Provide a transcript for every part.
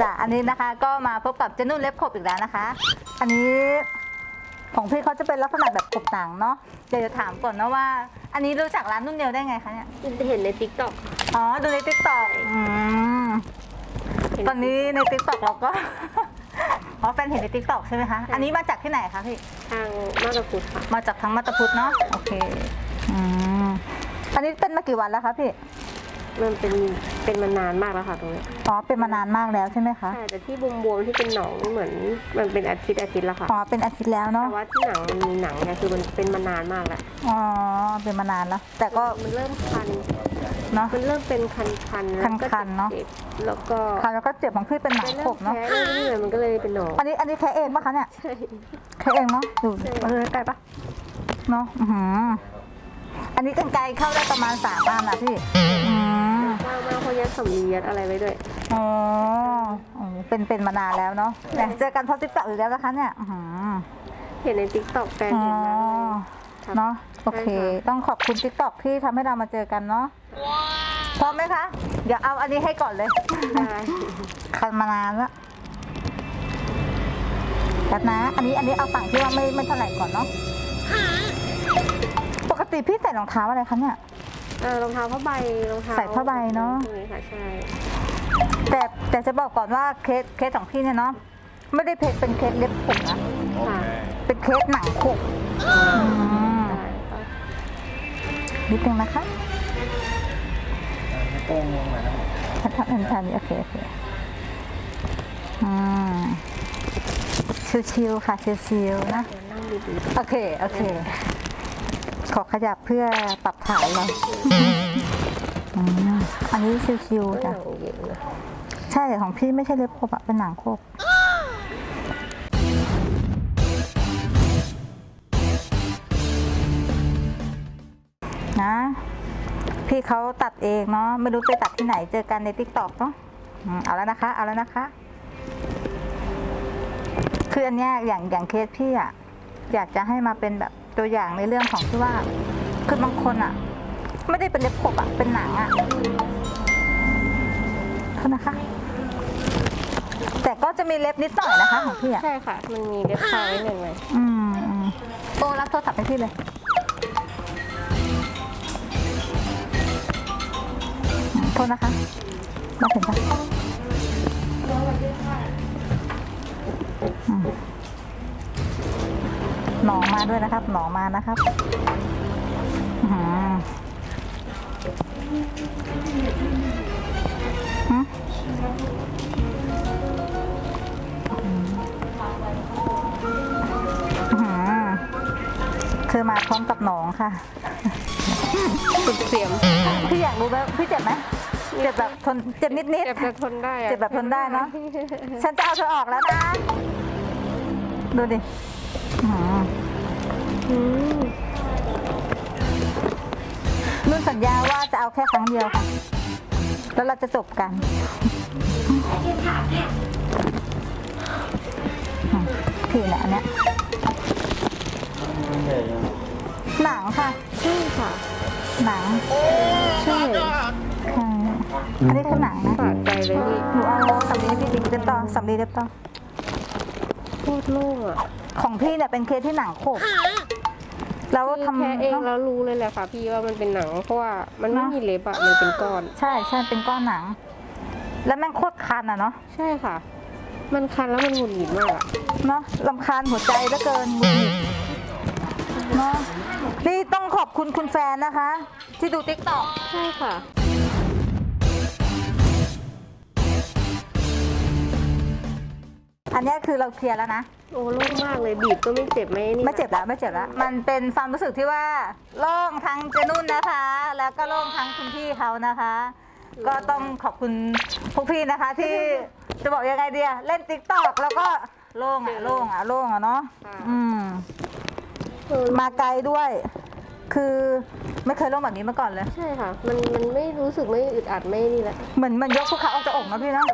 จ้ะอันนี้นะคะก็มาพบกับเจนุ่นเล็บขบอีกแล้วนะคะ อันนี้ของพี่เขาจะเป็นลักษณะแบบขบหนังเนาะเดี๋ยวจะถามก่อนนะว่า อันนี้รู้จักร้านนุ่นเนียวได้ไงคะเนี่ยเห็นในติ๊กต็อกอ๋อดูในติ๊กต็อกอืมตอนนี้ในติ๊กต็อกเราก็ อ๋อแฟนเห็นในติ๊กต็อกใช่ไหมคะ อันนี้มาจากที่ไหนคะพี่ ทางมาตรพุทธค่ะ มาจากทางมัตตพุทธเนาะ โอเค อืม อันนี้เป็นมากี่วันแล้วคะพี่ มันเป็นเป็นมานานมากแล้วค่ะตรงเนี้ยอ๋อเป็นมานานมากแล้วใช่ไหมคะใช่แต่ที่บวมๆที่เป็นหนองนี่เหมือน มันเป็นอาทิตย์อาทิตย์ละค่ะอ๋อเป็นอาทิตย์แล้วเนาะแต่ว่าที่หนังมันมีหนังเนี่ยคือมันเป็นมานานมากแล้วอ๋อเป็นมานานแล้ว แต่ก็มันเริ่มคันเนาะมันเริ่มเป็นคันคันๆแล้วก็คันๆเนอะ จ็บๆแล้วก็ค่ะแล้วก็เจ็บของพี่เป็นหนังไปขเริ่บมเนาะแพ้เรื่อยๆมันก็เลยเป็นหนองอันนี้อันนี้แค่เองปะคะเนี่ยใช่ แค่เองเนาะดูใช่ เออใกล้ปะเนาะอือหืออันนี้กันไกลเข้าได้ประมาณสามอันนะพี่อืม มากมากเขายัดสำลียัดอะไรไว้ด้วย อ๋ออ๋อเป็นเป็นมานานแล้วเนาะเนี่ยเจอกันเพราะติ๊กต็อกอีกแล้วนะคะเนี่ยอื้อหือ เห็นในติ๊กต็อกแฟนอ๋อเห็นแล้วครับ เนาะโอเค ใช่ค่ะ ต้องขอบคุณติ๊กต็อกที่ทำให้เรามาเจอกันเนาะพร้อมไหมคะ เดี๋ยวเอาอันนี้ให้ก่อนเลย ได้คันมานานแล้วแบบนะ อันนี้อันนี้เอาฝั่งที่ว่าไม่ไม่เท่าไหร่ก่อนเนาะปกติพี่ใส่รองเท้าอะไรคะเนี่ย เออรองเท้าผ้าใบรองเท้าใส่ผ้าใบเนอะ ตรงนี้ค่ะใช่แต่แต่จะบอกก่อนว่าเคสเคสของพี่เนี่ยเนาะไม่ได้เพจเป็นเคสเล็บผมนะค่ะเป็นเคสหนังขบอืมได้ก็นิดนึงนะคะโป้งลงมาทั้งหมดถ้าทำอันนี้โอเคโอเคอืมชิวๆค่ะชิวๆนะ เดี๋ยวนั่งดีโอเคโอเค ขอขยับเพื่อปรับฐานเราอืมอันนี้ชิวๆๆจ้ะหนังเย็นนะใช่ของพี่ไม่ใช่เล็บขบอะเป็นหนังขบนะ พี่เขาตัดเองเนาะไม่รู้ไปตัดที่ไหนเจอกันในทิกตอกเนาะอืมเอาแล้วนะคะ เอาแล้วนะคะ คืออันเนี้ยอย่างอย่างเคสพี่อะอยากจะให้มาเป็นแบบ ตัวอย่างในเรื่องของที่ว่า คือบางคนอะไม่ได้เป็นเล็บขบอะเป็นหนังอะโทษนะคะ แต่ก็จะมีเล็บนิดหน่อยนะคะของพี่อะใช่ค่ะ มันมีเล็บคาไว้หนึ่งเลยอืมอืมโอ้รับโทรศัพท์ให้พี่เลยอืมโทษนะคะ มาถึงปะ หนองมาด้วยนะครับ หนองมานะครับอื้อหือหืมอื้อหือคือมาพร้อมกับหนองค่ะสุดเสียมพี่อยากรู้ไหมพี่เจ็บไหมเจ็บแบบทนเจ็บนิดนิดเจ็บแต่ทนได้อะเจ็บแบบทนได้เนอะฉันจะเอาเธอออกแล้วนะ ดูดิอื้อหืออืม นุ่นสัญญาว่าจะเอาแค่ครั้งเดียวค่ะ แล้วเราจะจบกันอืมพี่เนี่ยอันเนี้ยมันใหญ่ยังหนังค่ะใช่ค่ะ หนังใช่ค่ะอันนี้คือหนังนะสะใจเลยพี่หนูเอาสำลีให้พี่ดิเล็บต่อสำลีเล็บต่อโคตรโล่งอะ ของพี่เนี่ยเป็นเคสที่หนังโขบแล้วคือทำแค่เองเนอะแล้วรู้เลยแหละค่ะพี่ว่ามันเป็นหนัง เพราะว่ามันไม่เนอะมีเล็บอะมันเป็นก้อน ใช่ใช่เป็นก้อนหนัง แล้วแม่งโคตรคันอะเนาะใช่ค่ะ มันคันแล้วมันหงุดหงิดมากอะเนาะลำคาญหัวใจเหลือเกินหงุดหงิดเนาะนี่ต้องขอบคุณคุณแฟนนะคะ ที่ดูติ๊กต็อกใช่ค่ะอันเนี้ยคือเราเคลียร์แล้วนะ โอ้โล่งมากเลยบีบก็ไม่เจ็บไม่นี่ไม่เจ็บแล้วไม่เจ็บแล้วมันเป็นความรู้สึกที่ว่าโล่งทั้งเจนุ่นนะคะ แล้วก็โล่งทั้งคุณพี่เขานะคะ ก็ต้องขอบคุณพวกพี่นะคะ ที่จะบอกยังไงเดียเล่นติ๊กต็อกแล้วก็โล่งอะโล่งอะโล่งอะเนาะอืมเออมาไกลด้วย คือไม่เคยโล่งแบบนี้มาก่อนเลย ใช่ค่ะ มันมันไม่รู้สึกไม่อึดอัดไม่นี่แหละเหมือนมันยกภูเขาออกจากอกนะพี่เนาะ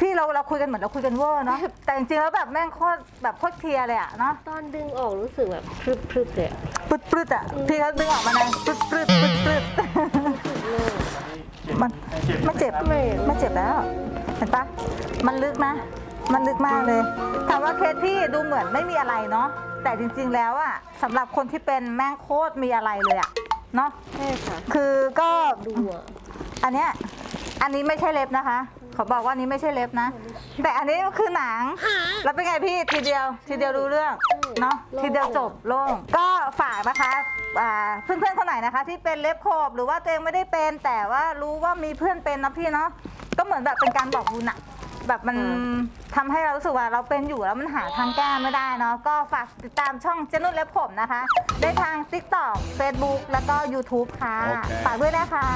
พี่เราเราคุยกันเหมือนเราคุยกันเวอร์เนาะแต่จริงๆแล้วแบบแม่งโคตรแบบโคตรเคลียร์เลยอะเนาะตอนดึงออกรู้สึกแบบพรึบพรึบเลยอะปึดปึดอะพี่เขาดึงออกมาเลยปึดปึดปึดปึดโล่งมันไม่เจ็บไม่ไม่เจ็บแล้ว เห็นปะมันลึกนะ มันลึกมากเลยถามว่าเคสพี่ดูเหมือนไม่มีอะไรเนาะแต่จริง ๆแล้วอะสำหรับคนที่เป็นแม่งโคตรมีอะไรเลยอะเนาะใช่ค่ะคือก็ดูอะอันเนี้ยอันนี้ไม่ใช่เล็บนะคะ ขอบอกว่าอันนี้ไม่ใช่เล็บนะ แต่อันนี้คือหนัง แล้วเป็นไงพี่ทีเดียวทีเดียวรู้เรื่องเนาะทีเดียวจบโล่งก็ฝากนะคะอ่าเพื่อนๆคนไหนนะคะ ที่เป็นเล็บขบหรือว่าตัวเองไม่ได้เป็นแต่ว่ารู้ว่ามีเพื่อนเป็นนะพี่เนาะก็เหมือนแบบเป็นการบอกบุญอะแบบมันทำให้เรารู้สึกว่าเราเป็นอยู่แล้วมันหาทางแก้ไม่ได้เนาะก็ฝากติดตามช่องเจนุ่นเล็บผมนะคะ ได้ทาง TikTok Facebook แล้วก็ YouTube ค่ะโอเคฝากด้วยนะคะ